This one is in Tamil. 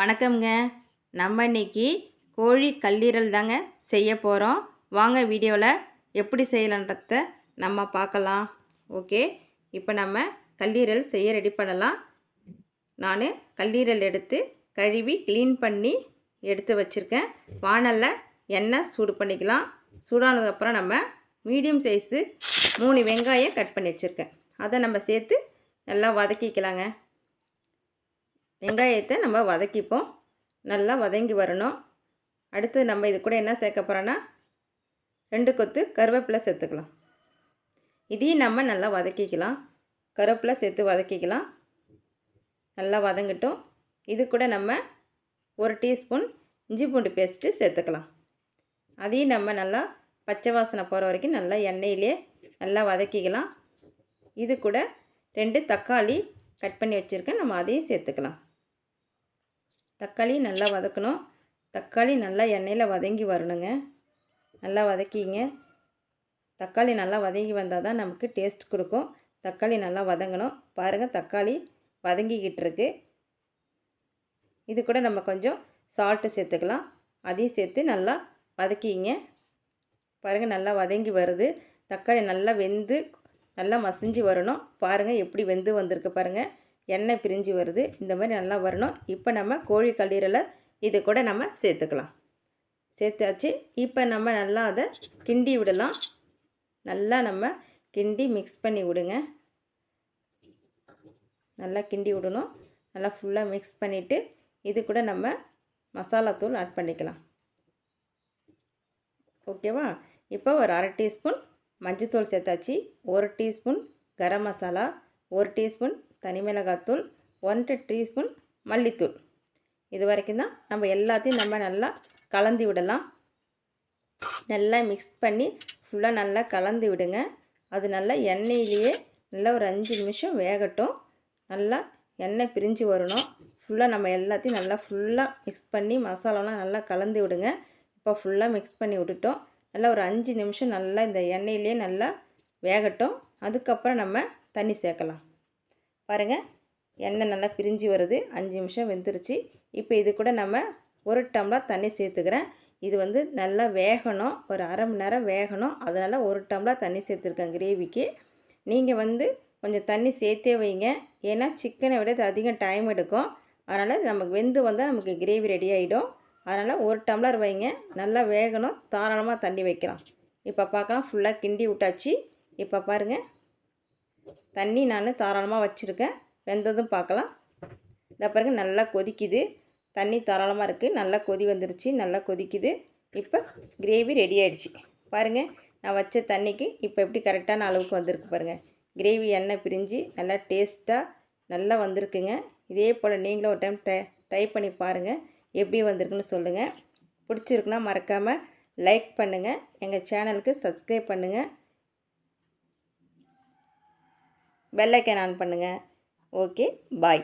வணக்கம்ங்க. நம்ம இன்னைக்கு கோழி கல்லீரல் தாங்க செய்ய போகிறோம் வாங்க வீடியோவில் எப்படி செய்யலான்றத நம்ம பார்க்கலாம். ஓகே. இப்போ நம்ம கல்லீரல் செய்ய ரெடி பண்ணலாம். நான் கல்லீரல் எடுத்து கழுவி க்ளீன் பண்ணி எடுத்து வச்சுருக்கேன். வானலில் எண்ணெய் சூடு பண்ணிக்கலாம். சூடானதுக்கப்புறம் நம்ம மீடியம் சைஸு மூணு வெங்காயம் கட் பண்ணி வச்சுருக்கேன். அதை நம்ம சேர்த்து நல்லா வதக்கிக்கலாங்க. வெங்காயத்தை நம்ம வதக்கிப்போம். நல்லா வதங்கி வரணும். அடுத்து நம்ம இது கூட என்ன சேர்க்க போகிறோன்னா ரெண்டு கொத்து கருவேப்பிலை சேர்த்துக்கலாம். இதையும் நம்ம நல்லா வதக்கிக்கலாம். கருவேப்பிலை சேர்த்து வதக்கிக்கலாம். நல்லா வதங்கட்டும். இது கூட நம்ம ஒரு டீஸ்பூன் இஞ்சி பூண்டு பேஸ்ட்டு சேர்த்துக்கலாம். அதையும் நம்ம நல்லா பச்சை வாசனை போகிற வரைக்கும் நல்லா எண்ணெயிலே நல்லா வதக்கிக்கலாம். இது கூட ரெண்டு தக்காளி கட் பண்ணி வச்சுருக்கேன். நம்ம அதையும் சேர்த்துக்கலாம். தக்காளி நல்லா வதக்கணும். தக்காளி நல்லா எண்ணெயில் வதங்கி வரணுங்க. நல்லா வதக்கிங்க. தக்காளி நல்லா வதங்கி வந்தால் தான் நமக்கு டேஸ்ட் கொடுக்கும். தக்காளி நல்லா வதங்கணும். பாருங்கள் தக்காளி வதங்கிக்கிட்டு இருக்கு. இது கூட நம்ம கொஞ்சம் சால்ட்டு சேர்த்துக்கலாம். அதையும் சேர்த்து நல்லா வதக்கிங்க. பாருங்கள் நல்லா வதங்கி வருது. தக்காளி நல்லா வெந்து நல்லா மசிஞ்சு வரணும். பாருங்கள் எப்படி வெந்து வந்திருக்கு பாருங்கள் எண்ணெய் பிரிஞ்சு வருது. இந்த மாதிரி நல்லா வரணும். இப்போ நம்ம கோழி கல்லீரலை இது கூட நம்ம சேர்த்துக்கலாம். சேர்த்தாச்சு. இப்போ நம்ம நல்லா அதை கிண்டி விடலாம். நல்லா நம்ம கிண்டி மிக்ஸ் பண்ணி விடுங்க. நல்லா கிண்டி விடணும். நல்லா ஃபுல்லாக மிக்ஸ் பண்ணிவிட்டு இது கூட நம்ம மசாலாத்தூள் ஆட் பண்ணிக்கலாம். ஓகேவா இப்போ ஒரு அரை டீஸ்பூன் மஞ்சத்தூள் சேர்த்தாச்சு. ஒரு டீஸ்பூன் கரம் மசாலா ஒரு டீஸ்பூன் தனி ஒன் ஒன்றரை டீஸ்பூன் மல்லித்தூள். இது வரைக்கும் தான் நம்ம எல்லாத்தையும் நம்ம நல்லா கலந்து விடலாம். நல்லா மிக்ஸ் பண்ணி ஃபுல்லாக நல்லா கலந்து விடுங்க. அது நல்லா எண்ணெயிலேயே நல்லா ஒரு அஞ்சு நிமிஷம் வேகட்டும். நல்லா எண்ணெய் பிரிஞ்சு வரணும். ஃபுல்லாக நம்ம எல்லாத்தையும் நல்லா ஃபுல்லாக மிக்ஸ் பண்ணி மசாலாலாம் நல்லா கலந்து விடுங்க. இப்போ ஃபுல்லாக மிக்ஸ் பண்ணி விட்டுட்டோம். நல்லா ஒரு அஞ்சு நிமிஷம் நல்லா இந்த எண்ணெயிலே நல்லா வேகட்டும். அதுக்கப்புறம் நம்ம தண்ணி சேர்க்கலாம். பாருங்கள் எண்ணெய் நல்லா பிரிஞ்சு வருது. அஞ்சு நிமிஷம் வெந்துருச்சு. இப்போ இது கூட நம்ம ஒரு டம்ளர் தண்ணி சேர்த்துக்கிறேன். இது வந்து நல்லா வேகணும். ஒரு அரை மணி நேரம் வேகணும். அதனால் ஒரு டம்ளர் தண்ணி சேர்த்துருக்கேன் கிரேவிக்கு. நீங்கள் வந்து கொஞ்சம் தண்ணி சேர்த்தே வைங்க. ஏன்னா சிக்கனை விட இது அதிகம் டைம் எடுக்கும். அதனால் நமக்கு வெந்து வந்தால் நமக்கு கிரேவி ரெடி ஆகிடும் அதனால் ஒரு டம்ளர் வைங்க. நல்லா வேகணும். தாராளமாக தண்ணி வைக்கலாம். இப்போ பார்க்கலாம். ஃபுல்லாக கிண்டி விட்டாச்சு. இப்போ பாருங்கள் தண்ணி நான் தாராளமாக வச்சுருக்கேன். வெந்ததும் பார்க்கலாம் இந்த பிறகு நல்லா கொதிக்குது. தண்ணி தாராளமாக இருக்குது நல்லா கொதி வந்துருச்சு. நல்லா கொதிக்குது. இப்போ கிரேவி ரெடி ஆகிடுச்சு பாருங்கள் நான் வச்ச தண்ணிக்கு இப்போ எப்படி கரெக்டான அளவுக்கு வந்திருக்கு பாருங்கள் கிரேவி எண்ணெய் பிரிஞ்சு நல்லா டேஸ்ட்டாக நல்லா வந்திருக்குங்க. இதே போல் நீங்களும் ஒரு டைம் ட்ரை ட்ரை பண்ணி பாருங்கள் எப்படி வந்திருக்குன்னு சொல்லுங்கள் பிடிச்சிருக்குன்னா மறக்காமல் லைக் பண்ணுங்கள் எங்கள் சேனலுக்கு சப்ஸ்கிரைப் பண்ணுங்கள் பெல்லைக்கன் ஆன் பண்ணுங்கள் ஓகே பாய்